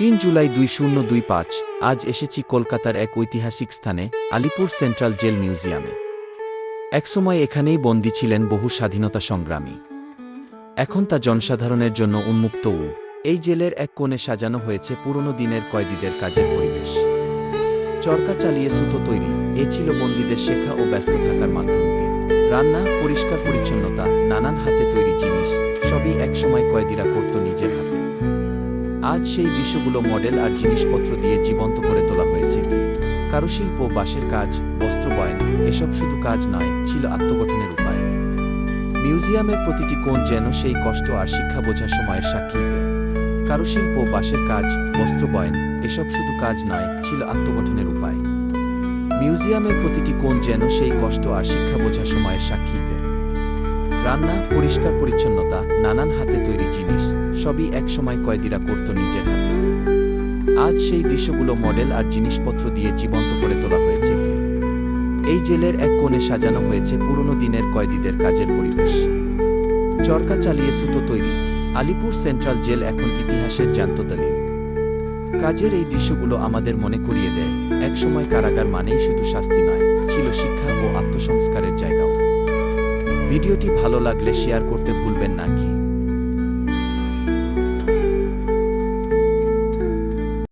তিন জুলাই দুই শূন্য দুই পাঁচ, আজ এসেছি কলকাতার এক ঐতিহাসিক স্থানে, আলিপুর সেন্ট্রাল জেল মিউজিয়ামে। একসময় এখানেই বন্দী ছিলেন বহু স্বাধীনতা সংগ্রামী। এখন তা জনসাধারণের জন্য উন্মুক্ত ও, এই জেলের এক কোণে সাজানো হয়েছে পুরনো দিনের কয়েদিদের কাজের পরিবেশ। চরকা চালিয়ে সুতো তৈরি, এ ছিল বন্দীদের শেখা ও ব্যস্ত থাকার মাধ্যমকে রান্না, পরিষ্কার পরিচ্ছন্নতা, নানান হাতে তৈরি জিনিস, সবই একসময় কয়েদিরা করত নিজের হাতে। আজ সেই দৃশ্যগুলো মডেল আর জিনিসপত্র দিয়ে জীবন্ত করে তোলা হয়েছে। কারুশিল্প, বাঁশের কাজ বস্ত্রবয়ন এসব শুধু কাজ নয়, ছিল আত্মগঠনের উপায়। মিউজিয়ামের প্রতিটি কোণ যেন সেই কষ্ট আর শিক্ষা বোঝার সময়ের সাক্ষী কারুশিল্প, বাঁশের কাজ বস্ত্রবয়ন এসব শুধু কাজ নয়, ছিল আত্মগঠনের উপায়। মিউজিয়ামের প্রতিটি কোণ যেন সেই কষ্ট আর শিক্ষা বোঝার সময়ের সাক্ষী রান্না, পরিষ্কার পরিচ্ছন্নতা, নানান হাতে তৈরি সবই একসময় কয়েদিরা করত নিজের হাতে। আজ সেই দৃশ্যগুলো মডেল আর জিনিসপত্র দিয়ে জীবন্ত করে তোলা হয়েছে। এই জেলের এক কোণে সাজানো হয়েছে পুরনো দিনের কয়েদিদের কাজের পরিবেশ। চরকা চালিয়ে সুতো তৈরি, আলিপুর সেন্ট্রাল জেল এখন ইতিহাসের জ্যান্ত দলিল। কাজের এই দৃশ্যগুলো আমাদের মনে করিয়ে দেয়, একসময় কারাগার মানেই শুধু শাস্তি নয়, ছিল শিক্ষা ও আত্মসংস্কারের জায়গাও। ভিডিওটি ভালো লাগলে শেয়ার করতে ভুলবেন না, কি?